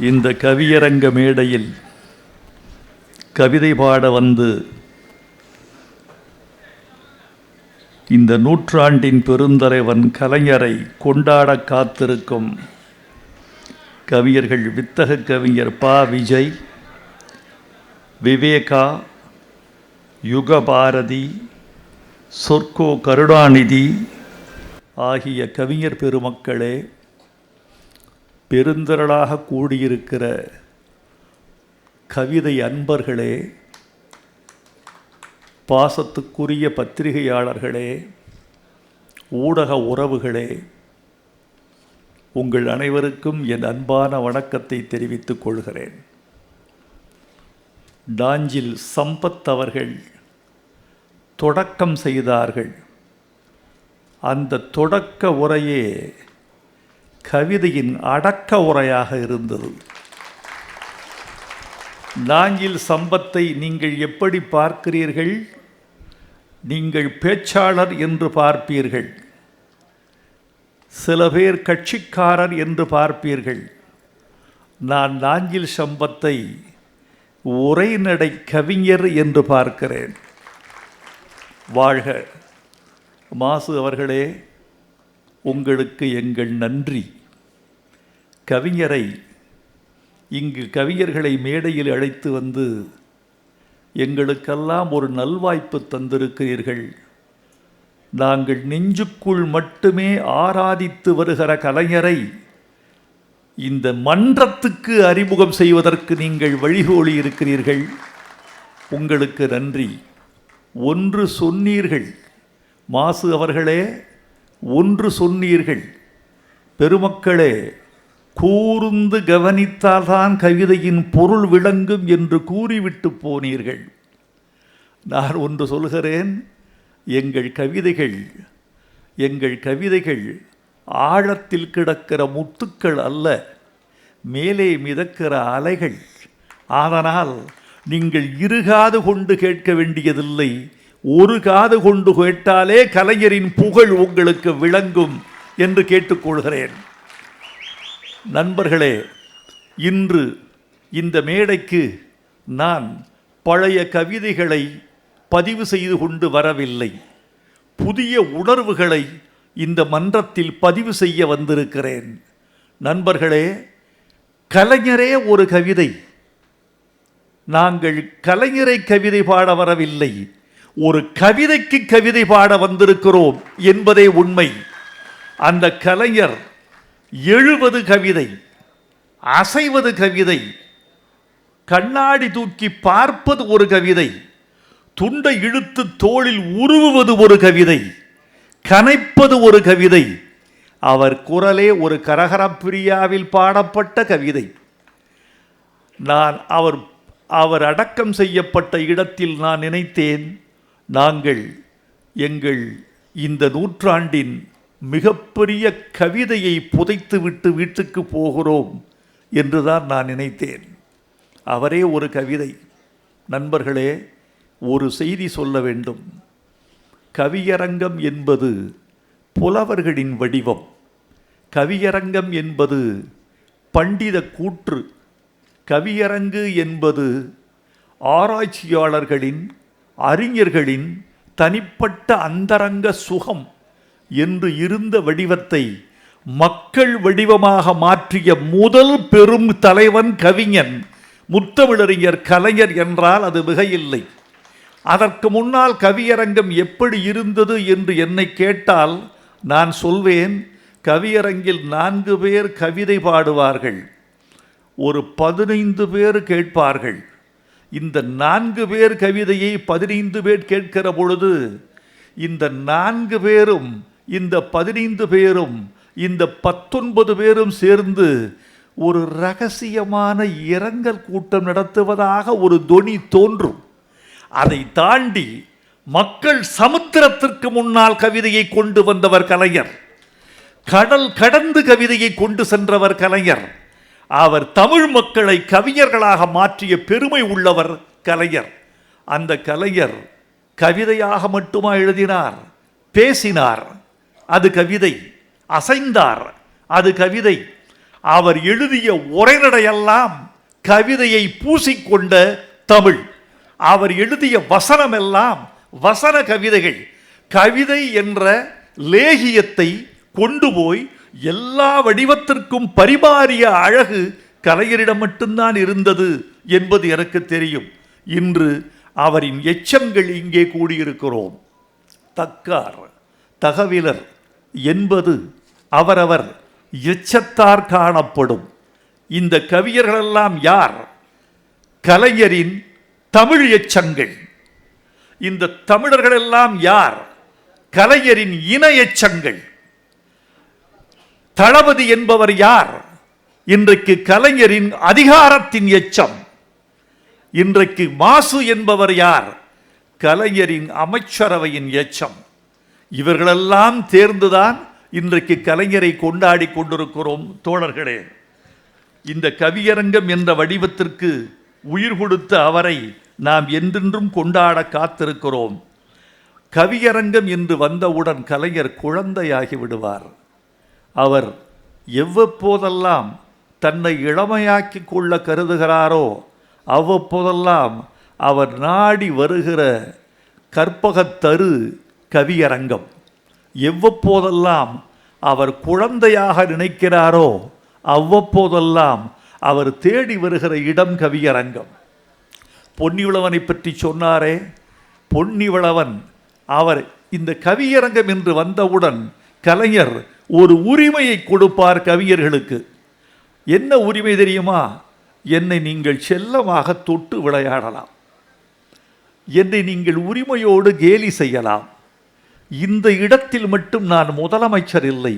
இந்த கவியரங்க மேடையில் கவிதை பாட வந்து இந்த நூற்றாண்டின் பெருந்தலைவன் கலைஞரை கொண்டாட காத்திருக்கும் கவியர்கள் வித்தக கவிஞர் பா. விஜய் விவேகா யுகபாரதி சொர்க்கோ கருணாநிதி ஆகிய கவிஞர் பெருமக்களே பெருந்திரளாக கூடியிருக்கிற கவிதை அன்பர்களே பாசத்துக்குரிய பத்திரிகையாளர்களே ஊடக உறவுகளே உங்கள் அனைவருக்கும் என் அன்பான வணக்கத்தை தெரிவித்துக் கொள்கிறேன். டாஞ்சில் சம்பத் அவர்கள் தொடக்கம் செய்தார்கள். அந்த தொடக்க உரையே கவிதையின் அடக்க உரையாக இருந்தது. நாஞ்சில் சம்பத்தை நீங்கள் எப்படி பார்க்கிறீர்கள்? நீங்கள் பேச்சாளர் என்று பார்ப்பீர்கள். சில பேர் கட்சிக்காரர் என்று பார்ப்பீர்கள். நான் நாஞ்சில் சம்பத்தை உரைநடை கவிஞர் என்று பார்க்கிறேன். வாழ்க. மாசு அவர்களே உங்களுக்கு எங்கள் நன்றி. கவிஞரை இங்கு கவிஞர்களை மேடையில் அழைத்து வந்து எங்களுக்கெல்லாம் ஒரு நல்வாய்ப்பு தந்திருக்கிறீர்கள். நாங்கள் நெஞ்சுக்குள் மட்டுமே ஆராதித்து வருகிற கலைஞரை இந்த மன்றத்துக்கு அறிமுகம் செய்வதற்கு நீங்கள் வழிகோலி இருக்கிறீர்கள். உங்களுக்கு நன்றி. ஒன்று சொன்னீர்கள் மாசு அவர்களே. ஒன்று சொன்னீர்கள். பெருமக்களே கூர்ந்து கவனித்தால்தான் கவிதையின் பொருள் விளங்கும் என்று கூறிவிட்டு போனீர்கள். நான் ஒன்று சொல்கிறேன் எங்கள் கவிதைகள் எங்கள் கவிதைகள் ஆழத்தில் கிடக்கிற முத்துக்கள் அல்ல மேலே மிதக்கிற அலைகள். அதனால் நீங்கள் இருகாது கொண்டு கேட்க வேண்டியதில்லை. ஒரு காது கொண்டு கேட்டாலே கலைஞரின் புகழ் உங்களுக்கு விளங்கும் என்று கேட்டுக்கொள்கிறேன். நண்பர்களே இன்று இந்த மேடைக்கு நான் பழைய கவிதைகளை பதிவு செய்து கொண்டு வரவில்லை. புதிய உணர்வுகளை இந்த மன்றத்தில் பதிவு செய்ய வந்திருக்கிறேன். நண்பர்களே கலைஞரே ஒரு கவிதை. நாங்கள் கலைஞரை கவிதை பாட வரவில்லை. ஒரு கவிதைக்கு கவிதை பாட வந்திருக்கிறோம் என்பதே உண்மை. அந்த கலைஞர் எழுவது கவிதை அசைவது கவிதை கண்ணாடி தூக்கி பார்ப்பது ஒரு கவிதை துண்டை இழுத்து தோளில் உருவுவது ஒரு கவிதை கனைப்பது ஒரு கவிதை. அவர் குரலே ஒரு கரகரப்பிரியாவில் பாடப்பட்ட கவிதை. நான் அவர் அவர் அடக்கம் செய்யப்பட்ட இடத்தில் நான் நினைத்தேன். நாங்கள் எங்கள் இந்த நூற்றாண்டின் மிகப்பெரிய கவிதையை புதைத்துவிட்டு வீட்டுக்கு போகிறோம் என்றுதான் நான் நினைத்தேன். அவரே ஒரு கவிதை. நண்பர்களே ஒரு செய்தி சொல்ல வேண்டும். கவியரங்கம் என்பது புலவர்களின் வடிவம். கவியரங்கம் என்பது பண்டித கூற்று. கவியரங்கு என்பது ஆராய்ச்சியாளர்களின் அறிஞர்களின் தனிப்பட்ட அந்தரங்க சுகம் என்று இருந்த வடிவத்தை மக்கள் வடிவமாக மாற்றிய முதல் பெரும் தலைவன் கவிஞன் முத்தமிழறிஞர் கலைஞர் என்றால் அது மிகையில்லை. அதற்கு முன்னால் கவியரங்கம் எப்படி இருந்தது என்று என்னை கேட்டால் நான் சொல்வேன் கவியரங்கில் நான்கு பேர் கவிதை பாடுவார்கள். ஒரு பதினைந்து பேர் கேட்பார்கள். இந்த நான்கு பேர் கவிதையை பதினைந்து பேர் கேட்கிற பொழுது இந்த நான்கு பேரும் இந்த பதினைந்து பேரும் இந்த பத்தொன்பது பேரும் சேர்ந்து ஒரு ரகசியமான இரங்கல் கூட்டம் நடத்துவதாக ஒரு தொனி தோன்றும். அதை தாண்டி மக்கள் சமுத்திரத்திற்கு முன்னால் கவிதையை கொண்டு வந்தவர் கலைஞர். கடல் கடந்து கவிதையை கொண்டு சென்றவர் கலைஞர். அவர் தமிழ் மக்களை கவிஞர்களாக மாற்றிய பெருமை உள்ளவர் கலைஞர். அந்த கலைஞர் கவிதையாக மட்டுமா எழுதினார்? பேசினார். அது கவிதை. அசைந்தார். அது கவிதை. அவர் எழுதிய உரைநடையெல்லாம் கவிதையை பூசிக்கொண்ட தமிழ். அவர் எழுதிய வசனமெல்லாம் வசன கவிதைகள். கவிதை என்ற லேகியத்தை கொண்டு போய் எல்லா வடிவத்திற்கும் பரிமாறிய அழகு கலைஞரிடம் மட்டும்தான் இருந்தது என்பது எனக்கு தெரியும். இன்று அவரின் எச்சங்கள் இங்கே கூடியிருக்கிறோம். தக்கார் தகவிலர் என்பது அவரவர் எச்சத்தார் காணப்படும். இந்த கவியர்களெல்லாம் யார்? கலைஞரின் தமிழ் எச்சங்கள். இந்த தமிழர்களெல்லாம் யார்? கலைஞரின் இன எச்சங்கள். தளபதி என்பவர் யார்? இன்றைக்கு கலைஞரின் அதிகாரத்தின் எச்சம். இன்றைக்கு மாசு என்பவர் யார்? கலைஞரின் அமைச்சரவையின் எச்சம். இவர்களெல்லாம் தேர்ந்துதான் இன்றைக்கு கலைஞரை கொண்டாடி கொண்டிருக்கிறோம் தோழர்களே. இந்த கவியரங்கம் என்ற வடிவத்திற்கு உயிர் கொடுத்த அவரை நாம் என்றென்றும் கொண்டாட காத்திருக்கிறோம். கவியரங்கம் என்று வந்தவுடன் கலைஞர் குழந்தையாகி விடுவார். அவர் எவ்வப்போதெல்லாம் தன்னை இளமையாக்கிக் கொள்ள கருதுகிறாரோ அவ்வப்போதெல்லாம் அவர் நாடி வருகிற கற்பகத்தரு கவியரங்கம். எவ்வப்போதெல்லாம் அவர் குழந்தையாக நினைக்கிறாரோ அவ்வப்போதெல்லாம் அவர் தேடி வருகிற இடம் கவியரங்கம். பொன்னிவளவனை பற்றி சொன்னாரே பொன்னிவளவன் அவர் இந்த கவியரங்கம் என்று வந்தவுடன் கலைஞர் ஒரு உரிமையை கொடுப்பார் கவியர்களுக்கு என்ன உரிமை தெரியுமா? என்னை நீங்கள் செல்லமாக தொட்டு விளையாடலாம். என்னை நீங்கள் உரிமையோடு கேலி செய்யலாம். இந்த இடத்தில் மட்டும் நான் முதலமைச்சர் இல்லை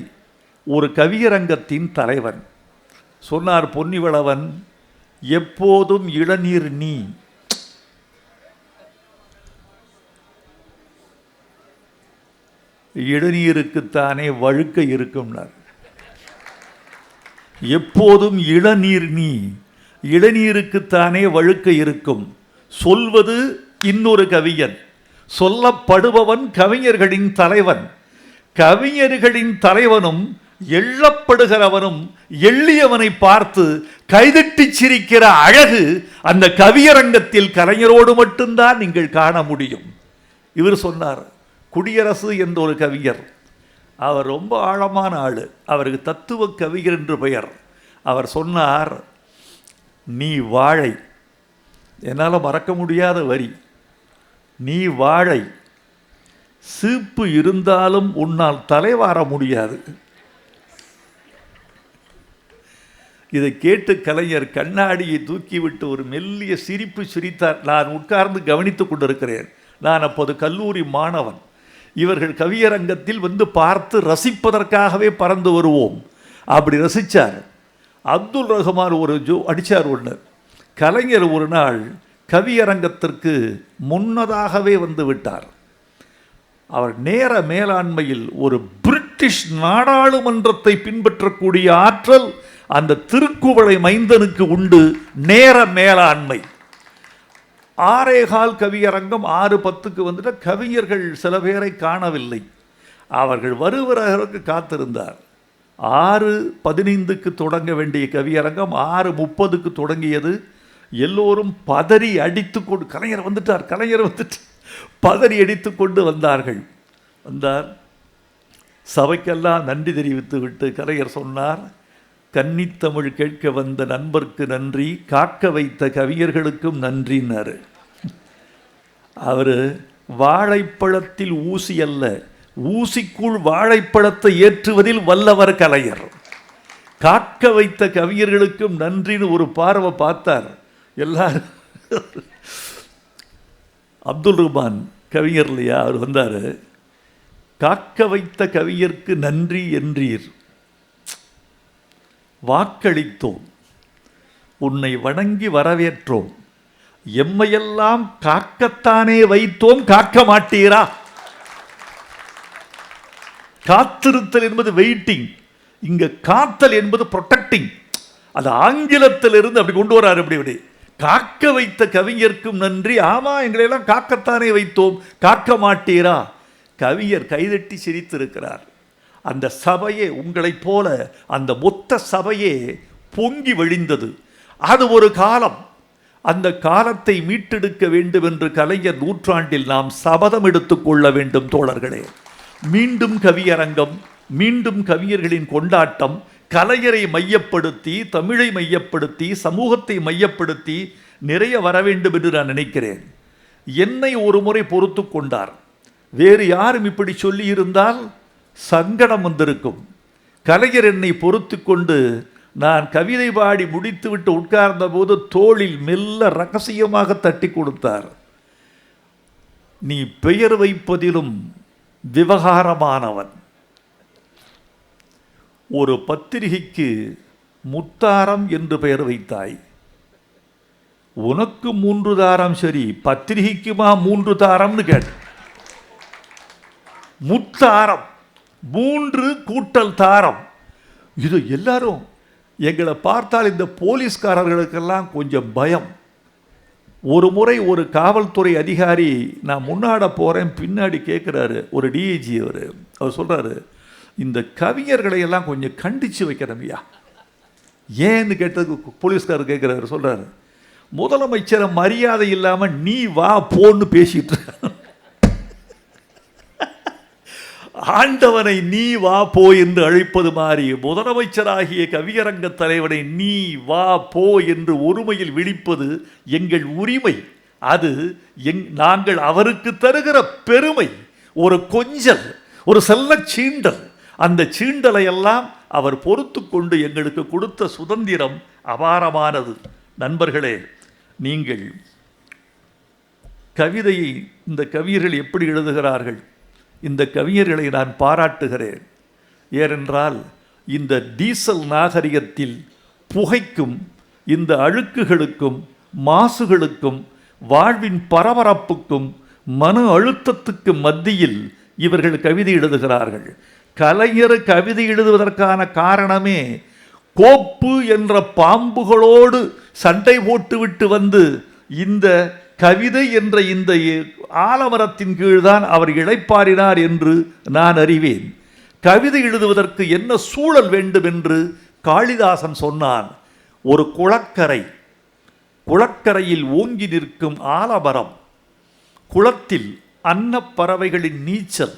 ஒரு கவியரங்கத்தின் தலைவன். சொன்னார் பொன்னிவளவன் எப்போதும் இளநீர் நீ இளநீருக்குத்தானே வழுக்க இருக்கும்னார். எப்போதும் இளநீர் நீ இளநீருக்குத்தானே வழுக்க இருக்கும். சொல்வது இன்னொரு கவிஞன். சொல்லப்படுபவன் கவிஞர்களின் தலைவன். கவிஞர்களின் தலைவனும் எள்ளப்படுகிறவனும் எள்ளியவனை பார்த்து கைதட்டி சிரிக்கிற அழகு அந்த கவியரங்கத்தில் கலைஞரோடு மட்டும்தான் நீங்கள் காண முடியும். இவர் சொன்னார் குடியரசு என்ற ஒரு கவிஞர். அவர் ரொம்ப ஆழமான ஆள். அவருக்கு தத்துவ கவிஞர் என்று பெயர். அவர் சொன்னார் நீ வாழை. என்னால் மறக்க முடியாத வரி. நீ வாழை. சீப்பு இருந்தாலும் உன்னால் தலைவார முடியாது. இதை கேட்டு கலைஞர் கண்ணாடியை தூக்கிவிட்டு ஒரு மெல்லிய சிரிப்பு சிரித்தார். நான் உட்கார்ந்து கவனித்துக் கொண்டிருக்கிறேன். நான் அப்போது கல்லூரி மாணவன். இவர்கள் கவியரங்கத்தில் வந்து பார்த்து ரசிப்பதற்காகவே பறந்து வருவோம். அப்படி ரசித்தார் அப்துல் ரஹ்மான் ஒரு ஜோ அடித்தார் ஒன்று கலைஞர் ஒரு நாள் கவியரங்கத்திற்கு முன்னதாகவே வந்து விட்டார். அவர் நேர மேலாண்மையில் ஒரு பிரிட்டிஷ் நாடாளுமன்றத்தை பின்பற்றக்கூடிய ஆற்றல் அந்த திருக்குவளை மைந்தனுக்கு உண்டு. நேர மேலாண்மை. ஆறேகால் கவியரங்கம் ஆறு பத்துக்கு வந்துட்டு கவிஞர்கள் சில பேரை காணவில்லை. அவர்கள் வருவதற்கு காத்திருந்தார். ஆறு பதினைந்துக்கு தொடங்க வேண்டிய கவியரங்கம் ஆறு முப்பதுக்கு தொடங்கியது. எல்லோரும் பதறி அடித்து கொண்டு கலைஞர் வந்துட்டார் கலைஞர் வந்துட்டு பதறி அடித்து கொண்டு வந்தார்கள். வந்தார். சபைக்கெல்லாம் நன்றி தெரிவித்து விட்டு கலைஞர் சொன்னார் கன்னித்தமிழ் கேட்க வந்த நண்பர்க்கு நன்றி காக்க வைத்த கவிஞர்களுக்கும் நன்றினார் அவர் வாழைப்பழத்தில் ஊசி அல்ல ஊசிக்குள் வாழைப்பழத்தை ஏற்றுவதில் வல்லவர் கலைஞர். காக்க வைத்த கவிஞர்களுக்கும் நன்றின்னு ஒரு பார்வை பார்த்தார். எல்லாரும். அப்துல் ரஹ்மான் கவிஞர் இல்லையா? அவர் வந்தார். காக்க வைத்த கவியர்க்கு நன்றி என்றீர். வாக்களித்தோம். உன்னை வணங்கி வரவேற்றோம். எம்மையெல்லாம் காக்கத்தானே வைத்தோம் காக்க மாட்டீரா? காத்திருத்தல் என்பது வெயிட்டிங் இங்க காத்தல் என்பது ப்ரொடெக்டிங் அது ஆங்கிலத்திலிருந்து அப்படி கொண்டு வராரு அப்படி இப்படி காக்க வைத்த கவிஞர்க்கும் நன்றி. ஆமா எங்களை எல்லாம் காக்கத்தானே வைத்தோம். காக்க மாட்டீரா? கவிஞர் கைதட்டி சிரித்திருக்கிறார். அந்த சபையே உங்களைப் போல அந்த மொத்த சபையே பொங்கி வழிந்தது. அது ஒரு காலம். அந்த காலத்தை மீட்டெடுக்க வேண்டும் என்று கலைஞர் நூற்றாண்டில் நாம் சபதம் எடுத்துக்கொள்ள வேண்டும் தோழர்களே. மீண்டும் கவியரங்கம் மீண்டும் கவியர்களின் கொண்டாட்டம் கலைஞரை மையப்படுத்தி தமிழை மையப்படுத்தி சமூகத்தை மையப்படுத்தி நிறைய வர வேண்டும் என்று நான் நினைக்கிறேன். என்னை ஒரு முறை பொறுத்து கொண்டார். வேறு யாரும் இப்படி சொல்லி இருந்தால் சங்கடம் வந்திருக்கும். கலைஞர் என்னை பொறுத்து கொண்டு நான் கவிதை பாடி முடித்துவிட்டு உட்கார்ந்த போது தோளில் மெல்ல ரகசியமாக தட்டி கொடுத்தார். நீ பெயர் வைப்பதிலும் விவகாரமானவன். ஒரு பத்திரிகைக்கு முத்தாரம் என்று பெயர் வைத்தாய். உனக்கு மூன்று தாரம் சரி பத்திரிகைக்குமா மூன்று தாரம்னு கேட்ட முத்தாரம் மூன்று கூட்டல் தாரம். இது எல்லாரும் எங்களை பார்த்தால் இந்த போலீஸ்காரர்களுக்கெல்லாம் கொஞ்சம் பயம். ஒரு முறை ஒரு காவல்துறை அதிகாரி நான் முன்னாட போகிறேன் பின்னாடி கேட்குறாரு ஒரு டிஐஜி அவர். அவர் சொல்கிறாரு இந்த கவிஞர்களை எல்லாம் கொஞ்சம் கண்டித்து வைக்கிறமையா ஏன்னு கேட்டதுக்கு போலீஸ்காரர் கேட்குறாரு சொல்கிறாரு முதலமைச்சரை மரியாதை இல்லாமல் நீ வா போன்னு பேசிகிட்டு இருக்க. ஆண்டவனை நீ வா போ என்று அழைப்பது மாறி முதலமைச்சராகிய கவியரங்க தலைவனை நீ வா போ என்று ஒருமையில் விழிப்பது எங்கள் உரிமை. அது எங் நாங்கள் அவருக்கு தருகிற பெருமை. ஒரு கொஞ்சல் ஒரு செல்ல சீண்டல். அந்த சீண்டலை எல்லாம் அவர் பொறுத்து கொண்டு எங்களுக்கு கொடுத்த சுதந்திரம் அபாரமானது. நண்பர்களே நீங்கள் கவிதையை இந்த கவியர்கள் எப்படி எழுதுகிறார்கள்? இந்த கவிஞர்களை நான் பாராட்டுகிறேன். ஏனென்றால் இந்த டீசல் நாகரிகத்தில் புகைக்கும் இந்த அழுக்குகளுக்கும் மாசுகளுக்கும் வாழ்வின் பரபரப்புக்கும் மன அழுத்தத்துக்கு மத்தியில் இவர்கள் கவிதை எழுதுகிறார்கள். கலைஞர் கவிதை எழுதுவதற்கான காரணமே கோப்பு என்ற பாம்புகளோடு சண்டை போட்டுவிட்டு வந்து இந்த கவிதை என்ற இந்த ஆலமரத்தின் கீழ்தான் அவர் இளைப்பாறினார் என்று நான் அறிவேன். கவிதை எழுதுவதற்கு என்ன சூழல் வேண்டும் என்று காளிதாசன் சொன்னான். ஒரு குளக்கரை குளக்கரையில் ஓங்கி நிற்கும் ஆலமரம் குளத்தில் அன்னப்பறவைகளின் நீச்சல்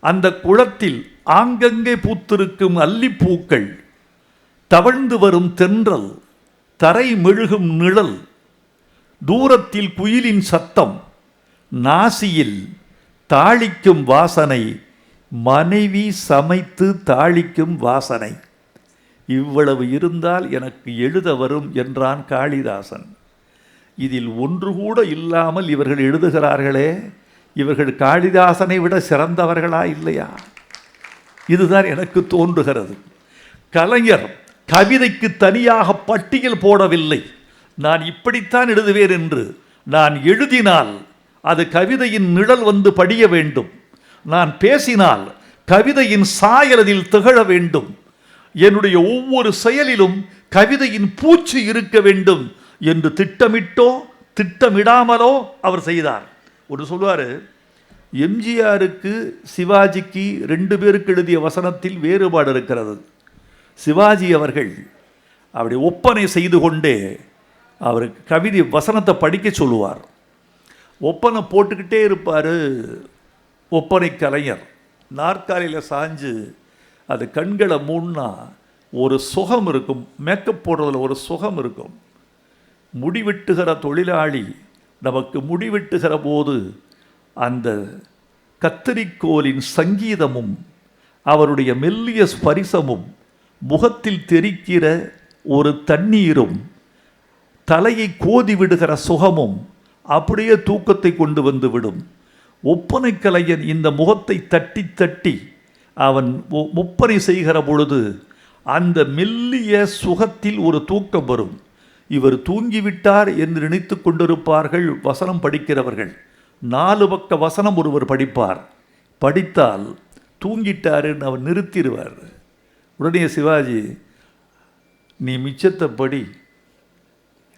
அந்த குளத்தில் ஆங்கங்கே பூத்திருக்கும் அல்லிப்பூக்கள் தவழ்ந்து வரும் தென்றல் தரை மெழுகும் நிழல் தூரத்தில் குயிலின் சத்தம் நாசியில் தாளிக்கும் வாசனை மனைவி சமைத்து தாளிக்கும் வாசனை. இவ்வளவு இருந்தால் எனக்கு எழுத வரும் என்றான் காளிதாசன். இதில் ஒன்று கூட இல்லாமல் இவர்கள் எழுதுகிறார்களே இவர்கள் காளிதாசனை விட சிறந்தவர்களா இல்லையா? இதுதான் எனக்கு தோன்றுகிறது. கலைஞர் கவிதைக்கு தனியாக பட்டியல் போடவில்லை. நான் இப்படித்தான் எழுதுவேன் என்று நான் எழுதினால் அது கவிதையின் நிழல் வந்து படிய வேண்டும். நான் பேசினால் கவிதையின் சாயலதில் திகழ வேண்டும். என்னுடைய ஒவ்வொரு செயலிலும் கவிதையின் பூச்சு இருக்க வேண்டும் என்று திட்டமிட்டோ திட்டமிடாமலோ அவர் செய்தார். ஒன்று சொல்வார் எம்ஜிஆருக்கு சிவாஜிக்கு ரெண்டு பேருக்கு எழுதிய வசனத்தில் வேறுபாடு இருக்கிறது. சிவாஜி அவர்கள் அப்படி ஒப்பனை செய்து கொண்டே அவருக்கு கவிதை வசனத்தை படிக்க சொல்லுவார். ஒப்பனை போட்டுக்கிட்டே இருப்பார் ஒப்பனை கலைஞர். நாற்காலியில் சாஞ்சு அது கண்களை மூடினா ஒரு சுகம் இருக்கும். மேக்கப் போடுறதில் ஒரு சுகம் இருக்கும். முடிவெட்டுகிற தொழிலாளி நமக்கு முடிவெட்டுகிற போது அந்த கத்தரிக்கோலின் சங்கீதமும் அவருடைய மெல்லிய ஸ்பரிசமும் முகத்தில் தெரிக்கிற ஒரு தண்ணீரும் தலையை கோதி விடுகிற சுகமும் அப்படியே தூக்கத்தை கொண்டு வந்து விடும். ஒப்பனை கலைஞன் இந்த முகத்தை தட்டி தட்டி அவன் ஒ- ஒப்பனை செய்கிற பொழுது அந்த மெல்லிய சுகத்தில் ஒரு தூக்கம் வரும். இவர் தூங்கிவிட்டார் என்று நினைத்து கொண்டிருப்பார்கள் வசனம் படிக்கிறவர்கள். நாலு பக்க வசனம் ஒருவர் படிப்பார். படித்தால் தூங்கிட்டாருன்னு அவர் நிறுத்திடுவார். உடனே சிவாஜி நீ மிச்சத்தை படி.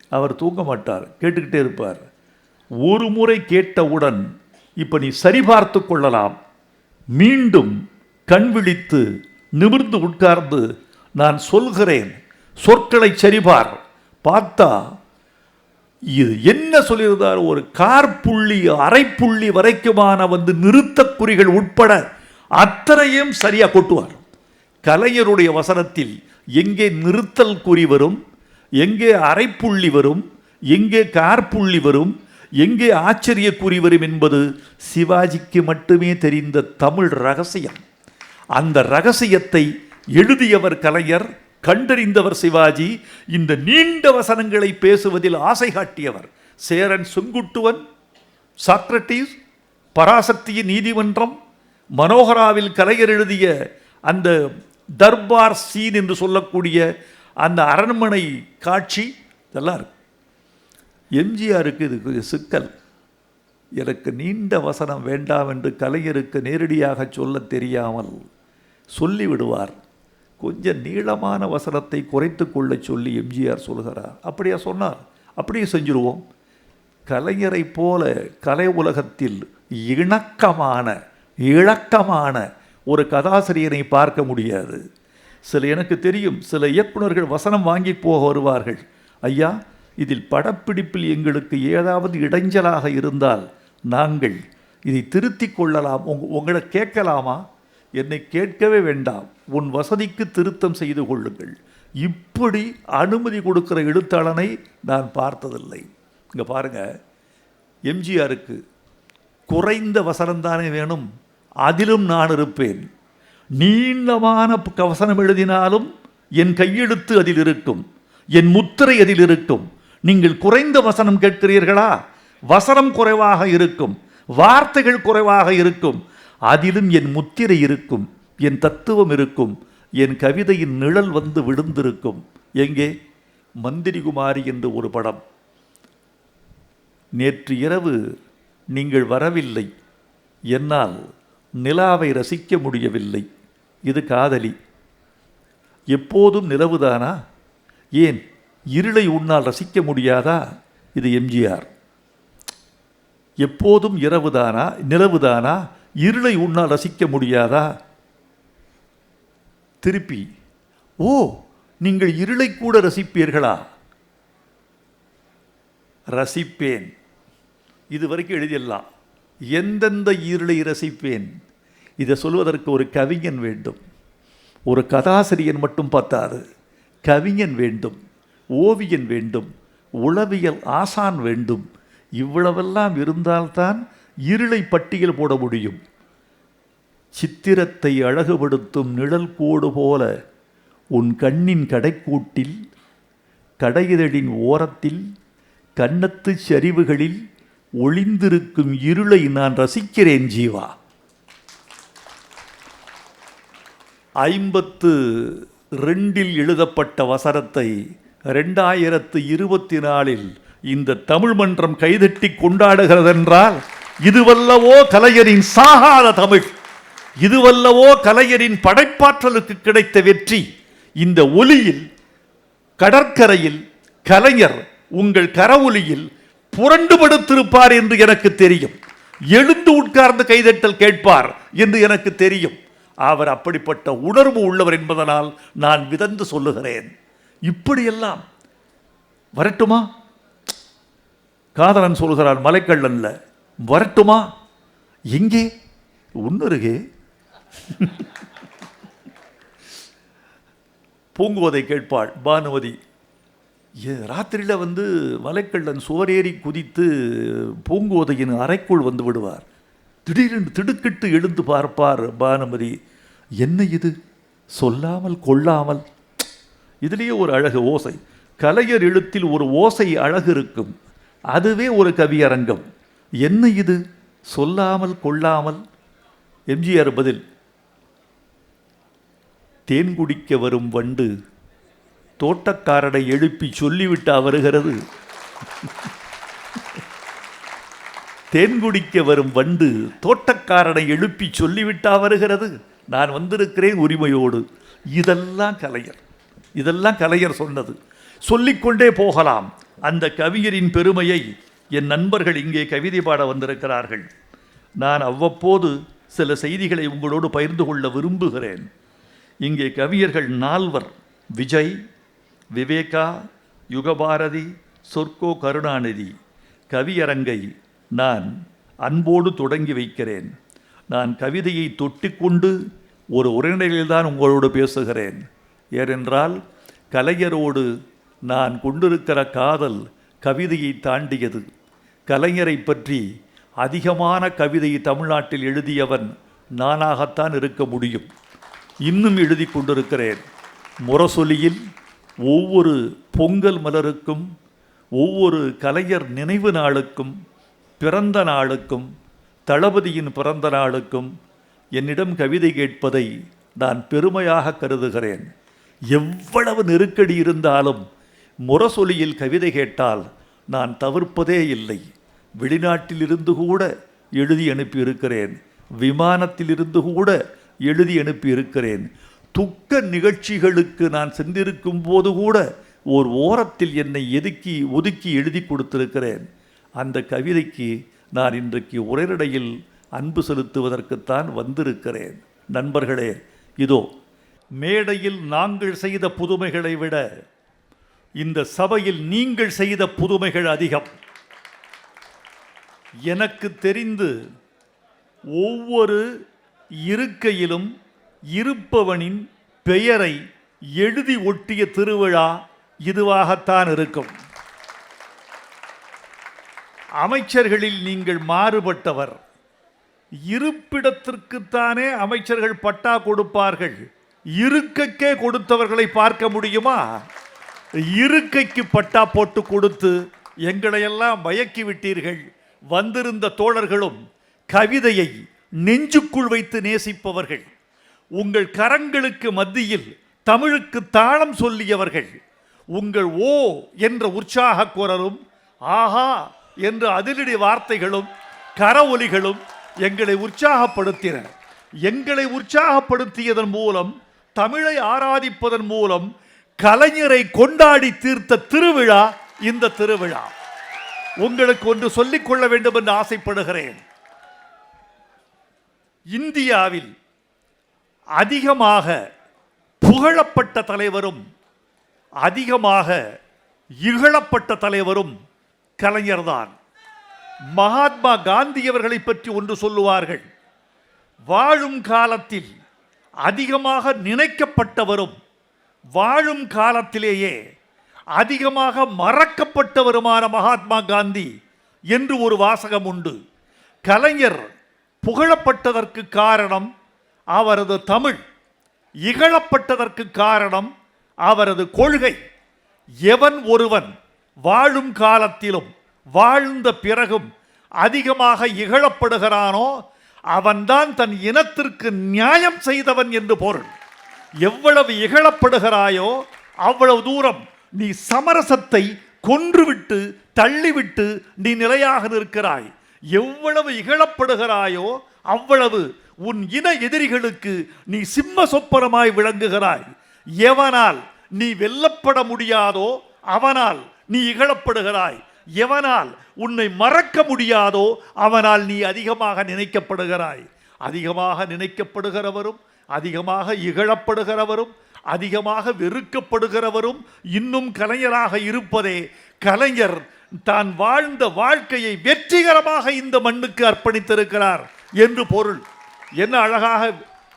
அவர் தூங்க மாட்டார் கேட்டுக்கிட்டே இருப்பார். ஒரு முறை கேட்டவுடன் இப்போ நீ சரிபார்த்து கொள்ளலாம். மீண்டும் கண் விழித்து நிமிர்ந்து உட்கார்ந்து நான் சொல்கிறேன். சொற்களை சரிபார். பார்த்தா இது என்ன சொல்லியிருந்தார்? ஒரு கார்புள்ளி அரைப்புள்ளி வரைக்குமான வந்து நிறுத்தக் குறிகள் உட்பட அத்தனையும் சரியாக கொட்டுவார். கலைஞருடைய வசனத்தில் எங்கே நிறுத்தல் குறி வரும் எங்கே அரைப்புள்ளி வரும் எங்கே கார்புள்ளி வரும் எங்கே ஆச்சரிய கூறி வரும் என்பது சிவாஜிக்கு மட்டுமே தெரிந்த தமிழ் ரகசியம். அந்த ரகசியத்தை எழுதியவர் கலைஞர் கண்டறிந்தவர் சிவாஜி இந்த நீண்ட வசனங்களை பேசுவதில் ஆசை காட்டியவர் சேரன் செங்குட்டுவன் சாக்ரட்டிஸ் பராசக்தியின் நீதிமன்றம் மனோகராவில் கலைஞர் எழுதிய அந்த தர்பார் சீன் என்று சொல்லக்கூடிய அந்த அரண்மனை காட்சி இதெல்லாம் இருக்கு. எம்ஜிஆருக்கு இது சிக்கல். எனக்கு நீண்ட வசனம் வேண்டாம் என்று கலைஞருக்கு நேரடியாக சொல்லத் தெரியாமல் சொல்லிவிடுவார். கொஞ்சம் நீளமான வசனத்தை குறைத்து கொள்ள சொல்லி எம்ஜிஆர் சொல்கிறார். அப்படியா சொன்னார். அப்படியே செஞ்சுருவோம். கலைஞரைப் போல கலை உலகத்தில் இணக்கமான இழக்கமான ஒரு கதாசிரியனை பார்க்க முடியாது. சில எனக்கு தெரியும். சில இயக்குனர்கள் வசனம் வாங்கி போக வருவார்கள். ஐயா இதில் படப்பிடிப்பில் எங்களுக்கு ஏதாவது இடைஞ்சலாக இருந்தால் நாங்கள் இதை திருத்தி கொள்ளலாம். உங் உங்களை கேட்கலாமா? என்னை கேட்கவே வேண்டாம். உன் வசதிக்கு திருத்தம் செய்து கொள்ளுங்கள். இப்படி அனுமதி கொடுக்கிற எழுத்தாளனை நான் பார்த்ததில்லை. இங்கே பாருங்கள் எம்ஜிஆருக்கு குறைந்த வசனம்தானே வேணும்? அதிலும் நான் இருப்பேன். நீண்டமான கவசனம் வசனம் எழுதினாலும் என் கையெழுத்து அதில் இருக்கும். என் முத்திரை அதில் இருக்கும். நீங்கள் குறைந்த வசனம் கேட்கிறீர்களா? வசனம் குறைவாக இருக்கும். வார்த்தைகள் குறைவாக இருக்கும். அதிலும் என் முத்திரை இருக்கும். என் தத்துவம் இருக்கும். என் கவிதையின் நிழல் வந்து விழுந்திருக்கும். எங்கே? மந்திரிகுமாரி என்று ஒரு படம். நேற்று இரவு நீங்கள் வரவில்லை. என்னால் நிலாவை ரசிக்க முடியவில்லை. இது காதலி. எப்போதும் நிலவுதானா? ஏன்? இருளை உன்னால் ரசிக்க முடியாதா? இது எம்ஜிஆர். எப்போதும் இரவுதானா? நிலவுதானா? இருளை உன்னால் ரசிக்க முடியாதா? திருப்பி ஓ நீங்கள் இருளை கூட ரசிப்பீர்களா? ரசிப்பேன். இது வரைக்கும் எழுதிடலாம் எந்தெந்த இருளை ரசிப்பேன்? இதை சொல்வதற்கு ஒரு கவிஞன் வேண்டும். ஒரு கதாசிரியன் மட்டும் பார்த்தாது கவிஞன் வேண்டும். ஓவியன் வேண்டும் உளவியல் ஆசான் வேண்டும். இவ்வளவெல்லாம் இருந்தால்தான் இருளை பட்டியல் போட முடியும். சித்திரத்தை அழகுபடுத்தும் நிழல் கோடு போல உன் கண்ணின் கடைக்கூட்டில் கடையிதழின் ஓரத்தில் கன்னத்து சரிவுகளில் ஒளிந்திருக்கும் இருளை நான் ரசிக்கிறேன் ஜீவா. ஐம்பத்து ரெண்டில் எழுதப்பட்ட வசரத்தை ரெண்டாயிரத்து இருபத்தி நாலில் இந்த தமிழ் மன்றம் கைதட்டி கொண்டாடுகிறதென்றால் இதுவல்லவோ கலைஞரின் சாகாத தமிழ் இதுவல்லவோ கலைஞரின் படைப்பாற்றலுக்கு கிடைத்த வெற்றி. இந்த ஒலியில் கடற்கரையில் கலைஞர் உங்கள் கரவொலியில் புரண்டு படுத்திருப்பார் என்று எனக்கு தெரியும். எழுந்து உட்கார்ந்து கைதட்டல் கேட்பார் என்று எனக்கு தெரியும். அவர் அப்படிப்பட்ட உணர்வு உள்ளவர் என்பதனால் நான் விதந்து சொல்லுகிறேன். இப்படியெல்லாம் வரட்டுமா? காதலன் சொல்கிறான் மலைக்கள்ளன்ல வரட்டுமா? எங்கே? உன்னருகே பூங்குவதை கேட்பாள் பானுமதி. ராத்திரியில் வந்து மலைக்கள்ளன் சுவரேறி குதித்து பூங்குவதையின் அறைக்குள் வந்து விடுவார். திடீரென்று திடுக்கிட்டு எழுந்து பார்ப்பார் பானுமதி. என்ன இது? சொல்லாமல் கொள்ளாமல். இதுலேயே ஒரு அழகு ஓசை. கலைஞர் எழுத்தில் ஒரு ஓசை அழகு இருக்கும். அதுவே ஒரு கவியரங்கம். என்ன இது? சொல்லாமல் கொள்ளாமல்? எம்ஜிஆர் பதில் தேன் குடிக்க வரும் வண்டு தோட்டக்காரனை எழுப்பி சொல்லிவிட்டா வருகிறது. தேன் குடிக்க வரும் வண்டு தோட்டக்காரனை எழுப்பி சொல்லிவிட்டா வருகிறது. நான் வந்திருக்கிறேன் உரிமையோடு. இதெல்லாம் கலைஞர். இதெல்லாம் கலைஞர் சொன்னது. சொல்லிக்கொண்டே போகலாம். அந்த கவியரின் பெருமையை என் நண்பர்கள் இங்கே கவிதை பாட வந்திருக்கிறார்கள். நான் அவ்வப்போது சில செய்திகளை உங்களோடு பகிர்ந்து கொள்ள விரும்புகிறேன். இங்கே கவியர்கள் நால்வர் விஜய் விவேகா யுகபாரதி சொர்க்கோ கருணாநிதி கவியரங்கை நான் அன்போடு தொடங்கி வைக்கிறேன். நான் கவிதையை தொட்டிக்கொண்டு ஒரு உரைநடையில்தான் உங்களோடு பேசுகிறேன். ஏனென்றால் கலைஞரோடு நான் கொண்டிருக்கிற காதல் கவிதையை தாண்டியது. கலைஞரை பற்றி அதிகமான கவிதையை தமிழ்நாட்டில் எழுதியவன் நானாகத்தான் இருக்க முடியும். இன்னும் எழுதி கொண்டிருக்கிறேன். முரசொலியில் ஒவ்வொரு பொங்கல் மலருக்கும் ஒவ்வொரு கலைஞர் நினைவு நாளுக்கும் பிறந்த நாளுக்கும் தளபதியின் பிறந்த நாளுக்கும் என்னிடம் கவிதை கேட்பதை நான் பெருமையாக கருதுகிறேன். எவ்வளவு நெருக்கடி இருந்தாலும் முரசொலியில் கவிதை கேட்டால் நான் தவிர்ப்பதே இல்லை. வெளிநாட்டிலிருந்து கூட எழுதி அனுப்பியிருக்கிறேன். விமானத்திலிருந்து கூட எழுதி அனுப்பியிருக்கிறேன். துக்க நிகழ்ச்சிகளுக்கு நான் சென்றிருக்கும் போது கூட ஓர் ஓரத்தில் என்னை எதுக்கி ஒதுக்கி எழுதி கொடுத்திருக்கிறேன். அந்த கவிதைக்கு நான் இன்றைக்கு உரைநடையில் அன்பு செலுத்துவதற்குத்தான் வந்திருக்கிறேன். நண்பர்களே இதோ மேடையில் நாங்கள் செய்த புதுமைகளை விட இந்த சபையில் நீங்கள் செய்த புதுமைகள் அதிகம். எனக்கு தெரிந்து ஒவ்வொரு இருக்கையிலும் இருப்பவனின் பெயரை எழுதி ஒட்டிய திருவிழா இதுவாகத்தான் இருக்கும். அமைச்சர்களில் நீங்கள் மாறுபட்டவர். இருப்பிடத்திற்குத்தானே அமைச்சர்கள் பட்டா கொடுப்பார்கள். இருக்கைக்கே கொடுத்தவர்களை பார்க்க முடியுமா? இருக்கைக்கு பட்டா போட்டு கொடுத்து எங்களையெல்லாம் மயக்கி விட்டீர்கள். வந்திருந்த தோழர்களும் கவிதையை நெஞ்சுக்குள் வைத்து நேசிப்பவர்கள். உங்கள் கரங்களுக்கு மத்தியில் தமிழுக்கு தாளம் சொல்லியவர்கள். உங்கள் ஓ என்ற உற்சாக குரலும் ஆஹா என்ற அதிரடி வார்த்தைகளும் கர ஒலிகளும் எங்களை உற்சாகப்படுத்தின. எங்களை உற்சாகப்படுத்தியதன் மூலம் தமிழை ஆராதிப்பதன் மூலம் கலைஞரை கொண்டாடி தீர்த்த திருவிழா இந்த திருவிழா. உங்களுக்கு ஒன்று சொல்லிக் கொள்ள வேண்டும் என்று ஆசைப்படுகிறேன். இந்தியாவில் அதிகமாக புகழப்பட்ட தலைவரும் அதிகமாக இகழப்பட்ட தலைவரும் கலைஞர்தான். மகாத்மா காந்தி அவர்களை பற்றி ஒன்று சொல்லுவார்கள் வாழும் காலத்தில் அதிகமாக நினைக்கப்பட்டவரும் வாழும் காலத்திலேயே அதிகமாக மறக்கப்பட்டவருமான மகாத்மா காந்தி என்று ஒரு வாசகம் உண்டு. கலைஞர் புகழப்பட்டதற்கு காரணம் அவரது தமிழ் இகழப்பட்டதற்கு காரணம் அவரது கொள்கை. எவன் ஒருவன் வாழும் காலத்திலும் வாழ்ந்த பிறகும் அதிகமாக இகழப்படுகிறானோ அவன்தான் தன் இனத்திற்கு நியாயம் செய்தவன் என்று பொருள். எவ்வளவு இகழப்படுகிறாயோ அவ்வளவு தூரம் நீ சமரசத்தை கொன்றுவிட்டு தள்ளிவிட்டு நீ நிலையாக நிற்கிறாய். எவ்வளவு இகழப்படுகிறாயோ அவ்வளவு உன் இன எதிரிகளுக்கு நீ சிம்ம சொப்பரமாய் விளங்குகிறாய். எவனால் நீ வெல்லப்பட முடியாதோ அவனால் நீ இகழப்படுகிறாய். எவனால் உன்னை மறக்க முடியாதோ அவனால் நீ அதிகமாக நினைக்கப்படுகிறாய். அதிகமாக நினைக்கப்படுகிறவரும் அதிகமாக இகழப்படுகிறவரும் அதிகமாக வெறுக்கப்படுகிறவரும் இன்னும் கலைஞராக இருப்பதே கலைஞர் தான் வாழ்ந்த வாழ்க்கையை வெற்றிகரமாக இந்த மண்ணுக்கு அர்ப்பணித்திருக்கிறார் என்று பொருள். என்ன அழகாக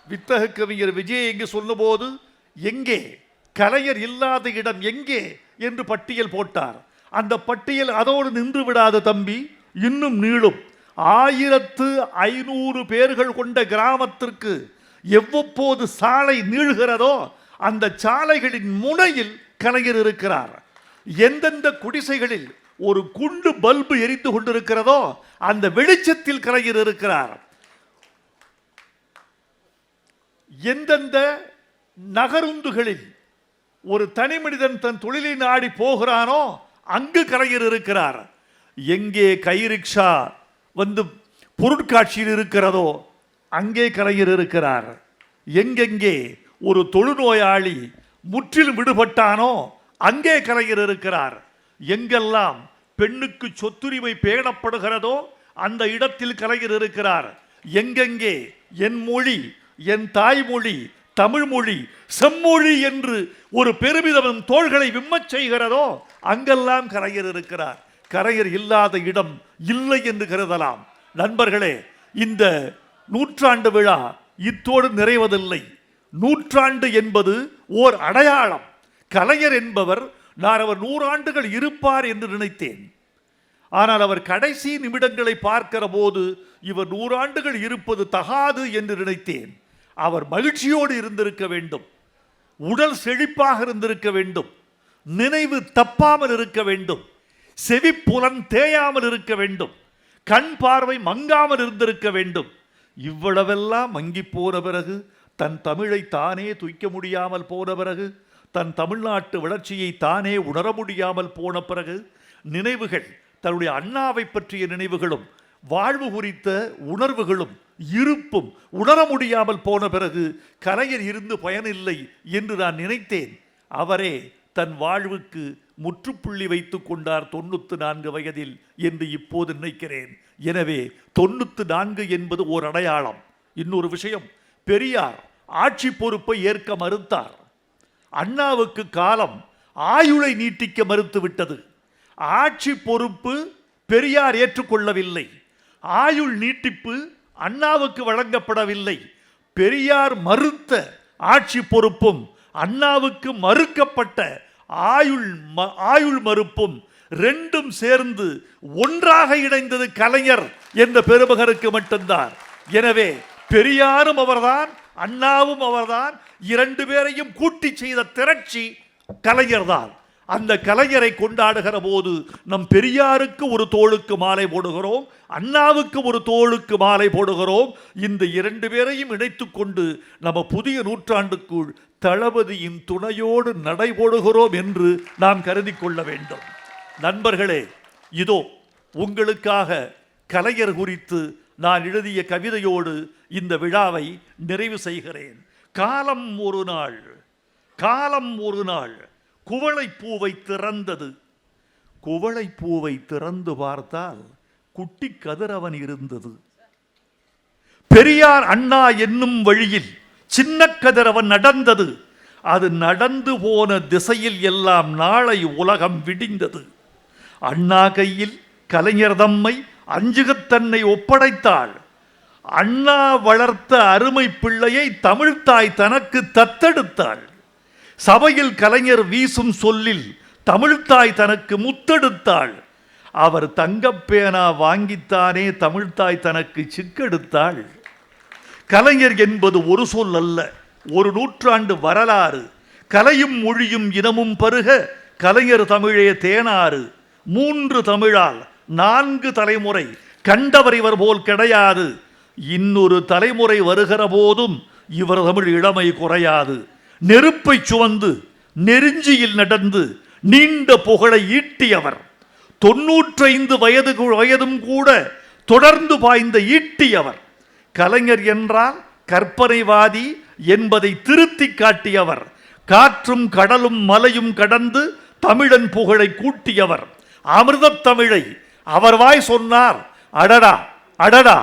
வித்தக கவிஞர் விஜய் எங்கு சொல்லும்போது எங்கே? கலைஞர் இல்லாத இடம் எங்கே? என்று பட்டியல் போட்டார். அந்த பட்டியல் அதோடு நின்று விடாத தம்பி இன்னும் நீளும். ஆயிரத்து ஐநூறு பேர்கள் கொண்ட கிராமத்திற்கு எவ்வப்போது சாலை நீள்கிறதோ அந்த சாலைகளின் முனையில் கலைஞர் இருக்கிறார். எந்தெந்த குடிசைகளில் ஒரு குண்டு பல்பு எரித்து கொண்டிருக்கிறதோ அந்த வெளிச்சத்தில் கலைஞர் இருக்கிறார். எந்தெந்த நகருந்துகளில் ஒரு தனி மனிதன் தன் தொழிலை நாடி போகிறானோ அங்கு கலைஞர் இருக்கிறார். எங்கே கை ரிக்ஷா வந்து பொருட்காட்சியில் இருக்கிறதோ அங்கே கலைஞர் இருக்கிறார். எங்கெங்கே ஒரு தொழுநோயாளி முற்றிலும் விடுபட்டானோ அங்கே கலைஞர் இருக்கிறார். எங்கெல்லாம் பெண்ணுக்கு சொத்துரிமை பேணப்படுகிறதோ அந்த இடத்தில் கலைஞர் இருக்கிறார். எங்கெங்கே என் மொழி என் தாய்மொழி தமிழ்மொழி செம்மொழி என்று ஒரு பெருமிதம் தோள்களை விம்மச் செய்கிறதோ அங்கெல்லாம் கரையர் இருக்கிறார். கரையர் இல்லாத இடம் இல்லை என்று கருதலாம். நண்பர்களே இந்த நூற்றாண்டு விழா இத்தோடு நிறைவதில்லை. நூற்றாண்டு என்பது ஓர் அடையாளம். கலைஞர் என்பவர் நான் அவர் நூறாண்டுகள் இருப்பார் என்று நினைத்தேன். ஆனால் அவர் கடைசி நிமிடங்களை பார்க்கிற போது இவர் நூறாண்டுகள் இருப்பது தகாது என்று நினைத்தேன். அவர் மகிழ்ச்சியோடு இருந்திருக்க வேண்டும். உடல் செழிப்பாக இருந்திருக்க வேண்டும். நினைவு தப்பாமல் இருக்க வேண்டும். செவிப்புலன் தேயாமல் இருக்க வேண்டும். கண் பார்வை மங்காமல் இருந்திருக்க வேண்டும். இவ்வளவெல்லாம் மங்கி போன பிறகு தன் தமிழை தானே துய்க்க முடியாமல் போன பிறகு தன் தமிழ்நாட்டு வளர்ச்சியை தானே உணர முடியாமல் போன பிறகு நினைவுகள் தன்னுடைய அண்ணாவை பற்றிய நினைவுகளும் வாழ்வு குறித்த உணர்வுகளும் இருப்பும் உணர முடியாமல் போன பிறகு கலைஞர் இருந்து பயனில்லை என்று நான் நினைத்தேன். அவரே தன் வாழ்வுக்கு முற்றுப்புள்ளி வைத்து கொண்டார் தொண்ணூற்று நான்கு வயதில் என்று இப்போது நினைக்கிறேன். எனவே தொண்ணூற்று நான்கு என்பது ஓர் அடையாளம். இன்னொரு விஷயம் பெரியார் ஆட்சி பொறுப்பை ஏற்க மறுத்தார். அண்ணாவுக்கு காலம் ஆயுளை நீட்டிக்க மறுத்துவிட்டது. ஆட்சி பொறுப்பு பெரியார் ஏற்றுக்கொள்ளவில்லை. ஆயுள் நீட்டிப்பு அண்ணாவுக்கு வழங்கப்படவில்லை. பெரியார் மறுத்த ஆட்சி பொறுப்பும் அண்ணாவுக்கு மறுக்கப்பட்ட ஆயுள் ம- ஆயுள் மறுப்பும் ரெண்டும் சேர்ந்து ஒன்றாக இணைந்தது கலைஞர் என்ற பெருமகருக்கு மட்டும்தான். எனவே பெரியாரும் அவர்தான் அண்ணாவும் அவர்தான் இரண்டு பேரையும் கூட்டி செய்த திரட்சி கலைஞர்தான். அந்த கலைஞரை கொண்டாடுகிற போது நம் பெரியாருக்கு ஒரு தோளுக்கு மாலை போடுகிறோம் அண்ணாவுக்கு ஒரு தோளுக்கு மாலை போடுகிறோம். இந்த இரண்டு பேரையும் இணைத்துக்கொண்டு நம்ம புதிய நூற்றாண்டுக்குள் தளபதியின் துணையோடு நடைபோடுகிறோம் என்று நாம் கருதி கொள்ள வேண்டும். நண்பர்களே இதோ உங்களுக்காக கலைஞர் குறித்து நான் எழுதிய கவிதையோடு இந்த விழாவை நிறைவு செய்கிறேன். காலம் ஒரு நாள் காலம் ஒரு நாள் குவளைப்பூவை திறந்தது. குவளைப்பூவை திறந்து பார்த்தால் குட்டி கதிரவன் இருந்தது. பெரியார் அண்ணா என்னும் வழியில் சின்ன கதிரவன் நடந்தது. அது நடந்து போன திசையில் எல்லாம் நாளை உலகம் விடிந்தது. அண்ணா கையில் கலைஞர் தம்மை அஞ்சுகத்தன்னை ஒப்படைத்தாள். அண்ணா வளர்த்த அருமை பிள்ளையை தமிழ்த்தாய் தனக்கு தத்தெடுத்தாள். சபையில் கலைஞர் வீசும் சொல்லில் தமிழ்த்தாய் தனக்கு முத்தெடுத்தாள். அவர் தங்கப்பேனா வாங்கித்தானே தமிழ்த்தாய் தனக்கு சிக்கெடுத்தாள். கலைஞர் என்பது ஒரு சொல் அல்ல ஒரு நூற்றாண்டு வரலாறு. கலையும் மொழியும் இனமும் பருக கலைஞர் தமிழே தேனாறு. மூன்று தமிழால் நான்கு தலைமுறை கண்டவர் இவர் போல் கிடையாது. இன்னொரு தலைமுறை வருகிற போதும் இவர் தமிழ் இளமை குறையாது. நெருப்பை சுமந்து நெருஞ்சியில் நடந்து நீண்ட புகழை ஈட்டியவர். தொன்னூற்றைந்து வயது வயதும் கூட தொடர்ந்து பாய்ந்த ஈட்டியவர். கலைஞர் என்றால் கற்பனைவாதி என்பதை திருத்தி காட்டியவர். காற்றும் கடலும் மலையும் கடந்து தமிழன் புகழை கூட்டியவர். அமிர்தத் தமிழை அவர் வாய் சொன்னார் அடடா அடடா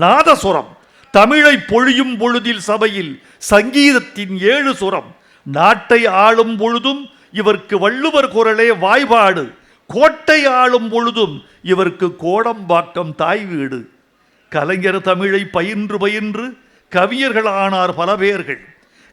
நாதசுரம். தமிழை பொழியும் பொழுதில் சபையில் சங்கீதத்தின் ஏழு சுரம். நாட்டை ஆளும் பொழுதும் இவருக்கு வள்ளுவர் குரலே வாய்பாடு. கோட்டை ஆளும் பொழுதும் இவருக்கு கோடம்பாக்கம் தாய் வீடு. கலைஞர் தமிழை பயின்று பயின்று கவியர்களானார் பல பேர்கள்.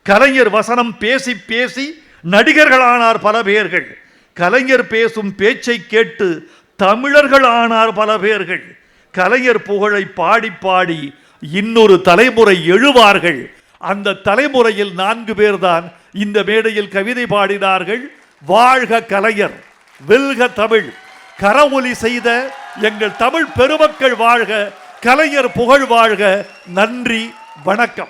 கலைஞர் வசனம் பேசி பேசி நடிகர்களானார் பல பேர்கள். கலைஞர் பேசும் பேச்சை கேட்டு தமிழர்கள் ஆனார் பல பேர்கள். கலைஞர் புகழை பாடி பாடி இன்னொரு தலைமுறை எழுவார்கள். அந்த தலைமுறையில் நான்கு பேர்தான் இந்த மேடையில் கவிதை பாடினார்கள். வாழ்க கலைஞர் வெல்க தமிழ் கரவொலி செய்த எங்கள் தமிழ் பெருமக்கள் வாழ்க. கலைஞர் புகழ் வாழ்க நன்றி வணக்கம்.